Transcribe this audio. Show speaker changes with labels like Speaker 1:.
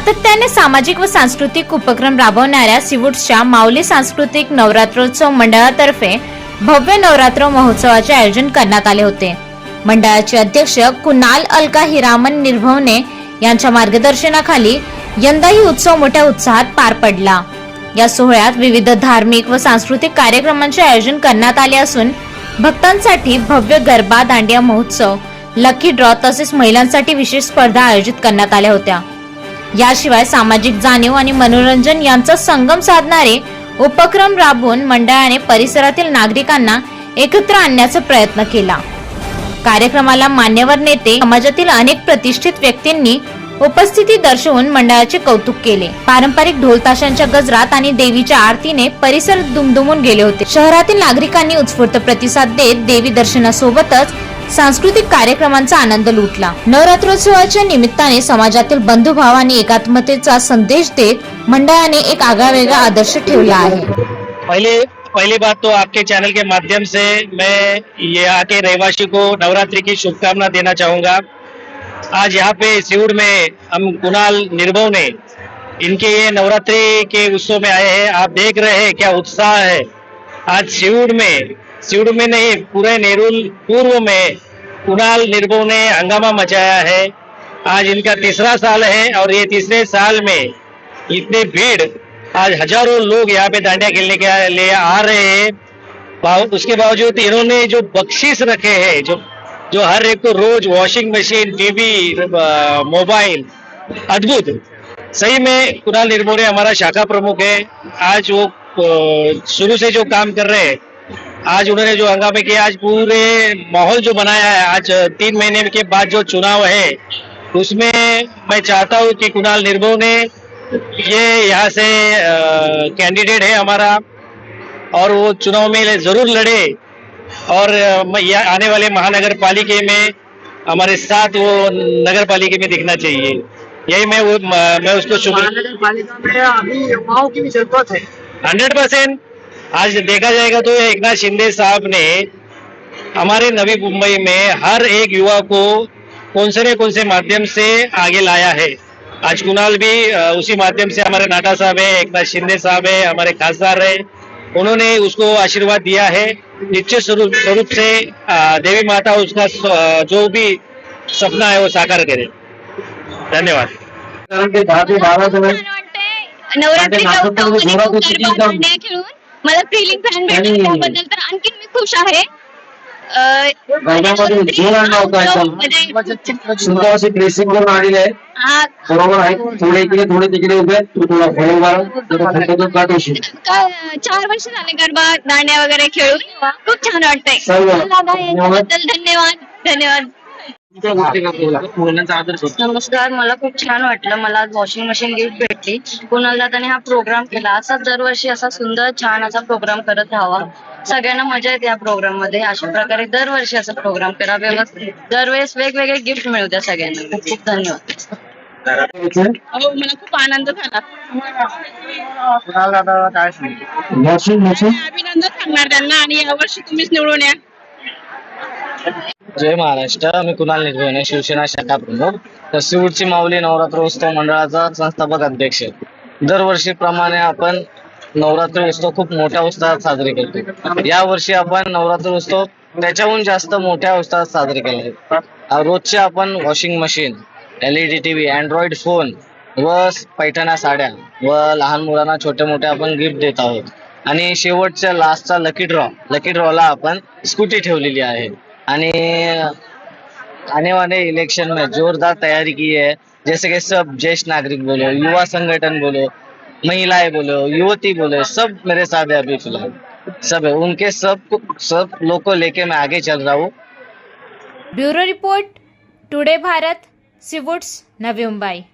Speaker 1: सातत्याने सामाजिक व सांस्कृतिक उपक्रम राबवणाऱ्या सिवूड्सच्या माऊली सांस्कृतिक नवरात्रोत्सव मंडळातर्फे भव्य नवरात्र महोत्सवाचे आयोजन करण्यात आले होते. मंडळाचे अध्यक्ष कुणाल अलका हिरामन निर्भवने यांच्या मार्गदर्शनाखाली यंदाही उत्सव मोठ्या उत्साहात पार पडला. या सोहळ्यात विविध धार्मिक व सांस्कृतिक कार्यक्रमांचे आयोजन करण्यात आले असून भक्तांसाठी भव्य गरबा दांडिया महोत्सव लकी ड्रॉ तसेच महिलांसाठी विशेष स्पर्धा आयोजित करण्यात आल्या होत्या. याशिवाय सामाजिक जाणीव आणि मनोरंजन यांचा संगम साधणारे उपक्रम राबवून मंडळाने परिसरातील नागरिकांना एकत्र आणण्याचा प्रयत्न केला. कार्यक्रमाला मान्यवर नेते समाजातील अनेक प्रतिष्ठित व्यक्तींनी उपस्थिती दर्शवून मंडळाचे कौतुक केले. पारंपरिक ढोलताशांच्या गजरात आणि देवीच्या आरतीने परिसर दुमदुमून गेले होते. शहरातील नागरिकांनी उत्स्फूर्त प्रतिसाद देत देवी दर्शनासोबतच सांस्कृतिक कार्यक्रमांचा आनंद लुटला. नवरात्रोत्सवाच्या निमित्ताने समाजातील बंधुभाव आणि एकात्मतेचा संदेश देत मंडळाने एक आगळावेगळा आदर्श ठेवला आहे.
Speaker 2: पहले पहली बात तो आपके चैनल के माध्यम से मैं यहाँ के रहवासी को नवरात्रि की शुभकामना देना चाहूंगा। आज यहाँ पे सिउड़ में हम कुणाल निर्भव ने इनके ये नवरात्रि के उत्सव में आए हैं। आप देख रहे हैं क्या उत्साह है। आज सिउड़ में सिउड़ में नहीं, पूरे नेरुल पूर्व में कुणाल निर्भो ने हंगामा मचाया है। आज इनका तीसरा साल है और ये तीसरे साल में इतने भीड़, आज हज़ारों लोग यहाँ पे दांडिया खेलने के लिए आ रहे हैं। उसके बावजूद इन्होंने जो बख्शीश रखे हैं, जो जो हर एक को रोज वॉशिंग मशीन टीवी मोबाइल अद्भुत। सही में कुणाल निर्मोरे हमारा शाखा प्रमुख है। आज वो शुरू से जो काम कर रहे हैं आज उन्होंने जो हंगामे किया आज पूरे माहौल जो बनाया है आज तीन महीने के बाद जो चुनाव है उसमें मैं चाहता हूँ कि कुणाल निर्भव ने ये यहाँ से कैंडिडेट है हमारा और वो चुनाव में ज़रूर लड़े और आने वाले महानगर पालिके में हमारे साथ वो नगर पालिके में दिखना चाहिए। यही मैं वो मैं उसको शुक्र
Speaker 3: महानगर पालिका में अभी युवाओं की ज़रूरत है।
Speaker 2: Hundred percent. आज देखा जाएगा तो एक नाथ शिंदे साहब ने हमारे नवी मुंबई में हर एक युवा को कौन से न कौन से माध्यम से आगे लाया है। आज कुणाल भी उसी माध्यम से हमारे नाटा साहब है एक नाथ शिंदे साहब है हमारे खासदार है। उन्होंने उसको आशीर्वाद दिया है। निश्चित स्वरूप स्वरूप से देवी माता उसका जो भी सपना है वो साकार करे। धन्यवाद।
Speaker 3: कारण
Speaker 4: मला थ्रिलिंग फॅन भेटला त्याबद्दल. तर आणखी मी खुश आहे.
Speaker 3: ड्रेसिंग करून आलेली बरोबर थोडे इकडे थोडे तिकडे उभे. तू थोडा फॉलो मार
Speaker 4: चार वर्ष झाले गरबा दांड्या वगैरे खेळून. खूप छान वाटतंय. धन्यवाद. धन्यवाद.
Speaker 5: नमस्कार मला खूप छान वाटलं. मला आज वॉशिंग मशीन गिफ्ट भेटली. कुणाल दादाने हा प्रोग्राम केला. असाच दरवर्षी असा सुंदर छान असा प्रोग्राम करत राहावा. सगळ्यांना मजा येते या प्रोग्राममध्ये. अशा प्रकारे दरवर्षी असा प्रोग्राम करा. व्यवस्थित. दरवेळेस वेगवेगळे गिफ्ट मिळू द्या सगळ्यांना. खूप खूप धन्यवाद.
Speaker 4: हो मला खूप आनंद झाला.
Speaker 3: कुणाल दादा काय सांग? वॉशिंग मशीन
Speaker 4: अभिनंदन सांगणार त्यांना. आणि यावर्षी तुम्हीच निवडून या.
Speaker 6: जय महाराष्ट्र. मी कुणाल निर्भयने शिवसेना शाखा प्रमुख. तर सिवूरची माऊली नवरात्रोत्सव मंडळाचा संस्थापक अध्यक्ष. दरवर्षीप्रमाणे आपण नवरात्र उत्सव खूप मोठ्या उत्साहात साजरे करतो. या वर्षी आपण नवरात्र उत्सव त्याच्याहून जास्त मोठ्या उत्साहात साजरे केले रोजचे आपण washing machine LED TV Android phone व पैठण्या साड्या व लहान मुलांना छोटे मोठे आपण गिफ्ट देत आहोत. आणि शेवटच्या लास्टचा लकी ड्रॉ लकी ड्रॉला आपण स्कूटी ठेवलेली आहे. आणि आने वाले इलेक्शन में जोरदार तैयारी की है। जैसे कि सब ज्येष्ठ नागरिक बोलो, युवा संगठन बोलो, महिलाएँ बोलो, युवती बोले, सब मेरे साथ है अभी फ़िलहाल। सब है, उनके सब को- सब लोग को लेके मैं आगे चल रहा हूँ।
Speaker 1: Bureau report, today Bharat, Seawoods, Navi Mumbai.